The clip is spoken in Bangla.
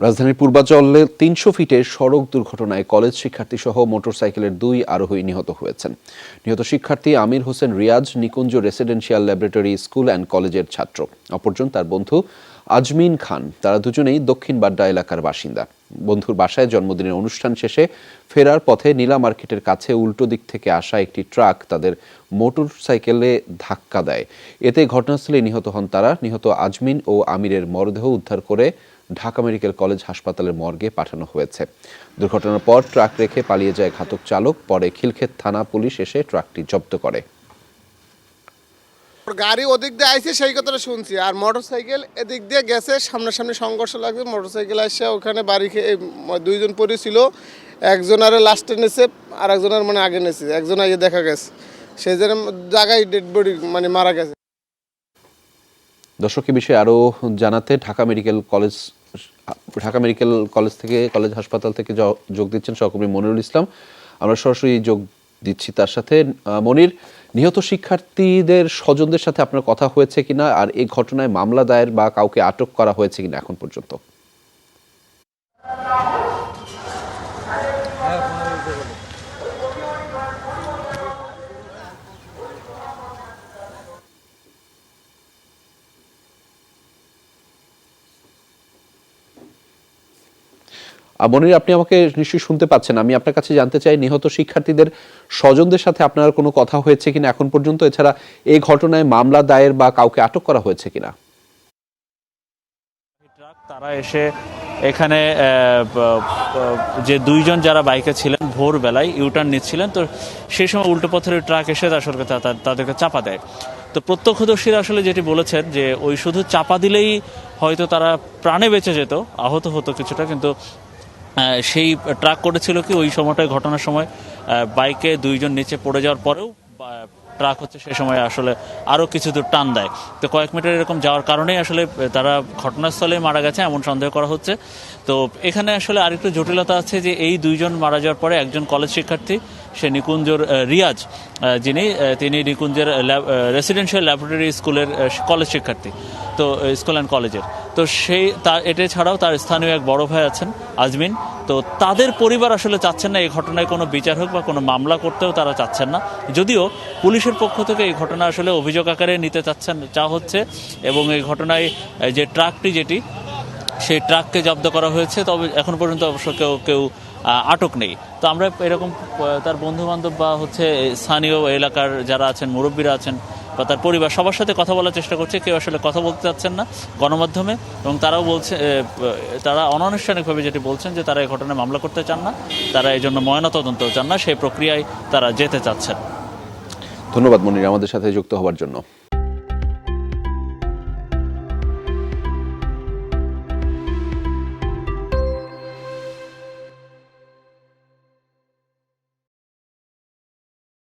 রাজধানীর পূর্বাঞ্চলে তিনশো ফিটের সড়ক দুর্ঘটনায় কলেজ শিক্ষার্থী সহ মোটরসাইকেলের দুই আরোহী নিহত হয়েছেন। নিহত শিক্ষার্থী Amir Hossain Riaz Nikunja residential laboratory school and কলেজের ছাত্র। অপরজন তার বন্ধু আজমিন খান। তারা দুজনেই দক্ষিণ বাড্ডা এলাকার বাসিন্দা। বন্ধুর বাসায় জন্মদিনের অনুষ্ঠান শেষে ফেরার পথে নীলা মার্কেটের কাছে উল্টো দিক থেকে আসা একটি ট্রাক তাদের মোটর সাইকেলে ধাক্কা দেয়। এতে ঘটনাস্থলে নিহত হন তারা। নিহত আজমিন ও আমিরের মরদেহ উদ্ধার করে ঢাকা মেডিকেল কলেজ হাসপাতালের মর্গে পাঠানো হয়েছে। দুর্ঘটনার পর ট্রাক রেখে পালিয়ে যায় ঘাতক চালক পরে খিলক্ষেত থানা পুলিশ এসে ট্রাকটি জব্দ করে। গাড়ি ওদিক দিয়ে আইছে সেই কথাটা শুনছি। আর মোটরসাইকেল এদিক দিয়ে গেছে সামনাসামনি সংঘর্ষ লাগছে মোটরসাইকেল আসছে ওখানে বাড়ি খেয়ে দুইজন পরে ছিল। একজন আরে লাস্টে নেছে আর একজনের মানে আগে নেছে। একজন আগে দেখা গেছে। সেই জন্য জায়গায় ডেড বডি মানে মারা গেছে। দর্শক বিষয়ে আরও জানাতে Dhaka medical college Dhaka medical college থেকে, কলেজ হাসপাতাল থেকে যোগ দিচ্ছেন সহকর্মী মনিরুল ইসলাম। আমরা সরাসরি যোগ দিচ্ছি তার সাথে। মনির, নিহত শিক্ষার্থীদের স্বজনদের সাথে আপনার কথা হয়েছে কিনা? আর এই ঘটনায় মামলা দায়ের বা কাউকে আটক করা হয়েছে কিনা এখন পর্যন্ত? মনির আপনি আমাকে নিশ্চয়ই শুনতে পাচ্ছেন। আমি আপনার কাছে জানতে চাই, নিহত শিক্ষার্থীদের স্বজনদের সাথে আপনার কোনো কথা হয়েছে কিনা এখন পর্যন্ত? এছাড়া এই ঘটনায় মামলা দায়ের বা কাউকে আটক করা হয়েছে কিনা? তারা এসে এখানে যে দুইজন যারা বাইকে ছিলেন, ভোরবেলায় ইউটার্ন নিচ্ছিলেন, তো সেই সময় উল্টো পথের ট্রাক এসে আসলে তাদেরকে চাপা দেয়। তো প্রত্যক্ষদর্শীরা আসলে যেটি বলেছেন যে ওই শুধু চাপা দিলেই হয়তো তারা প্রাণে বেঁচে যেত, আহত হতো কিছুটা, কিন্তু সেই ট্রাক করেছিল কি ওই সময়টায় ঘটনার সময় বাইকে দুইজন নিচে পড়ে যাওয়ার পরেও ট্রাক হচ্ছে সে সময় আসলে আরও কিছু দূর টান দেয়। তো কয়েক মিটার এরকম যাওয়ার কারণেই আসলে তারা ঘটনাস্থলে মারা গেছে এমন সন্দেহ করা হচ্ছে। তো এখানে আসলে আরেকটু জটিলতা আছে যে এই দুইজন মারা যাওয়ার পরে একজন কলেজ শিক্ষার্থী, সে নিকুঞ্জর রিয়াজ যিনি তিনি নিকুঞ্জের ল্যাব রেসিডেন্সিয়াল ল্যাবরেটরি স্কুলের কলেজ শিক্ষার্থী। তো স্কুল অ্যান্ড কলেজের তো সেই, তা, এটা ছাড়াও তার স্থানীয় এক বড় ভাই আছেন, আজমিন। তো তাদের পরিবার আসলে চাচ্ছেন না এই ঘটনায় কোনো বিচার হোক বা কোনো মামলা করতেও তারা চাচ্ছেন না। যদিও পুলিশের পক্ষ থেকে এই ঘটনা আসলে অভিযোগ আকারে নিতে চাচ্ছেন, চা হচ্ছে এবং এই ঘটনায় যে ট্রাকটি যেটি, সেই ট্রাককে জব্দ করা হয়েছে, তবে এখন পর্যন্ত অবশ্য কেউ কেউ আটক নেই। তো আমরা এরকম তার বন্ধু বান্ধব বা হচ্ছে স্থানীয় এলাকার যারা আছেন, মুরব্বীরা আছেন বা তার পরিবার, সবার সাথে কথা বলার চেষ্টা করছে, কেউ আসলে কথা বলতে চাচ্ছেন না গণমাধ্যমে এবং তারাও বলছে তারা অনানুষ্ঠানিকভাবে যেটি বলছেন যে তারা এই ঘটনায় মামলা করতে চান না, তারা এই জন্য ময়নাতদন্তও চান না, সেই প্রক্রিয়ায় তারা যেতে চাচ্ছেন। ধন্যবাদ মনির, আমাদের সাথে যুক্ত হওয়ার জন্য।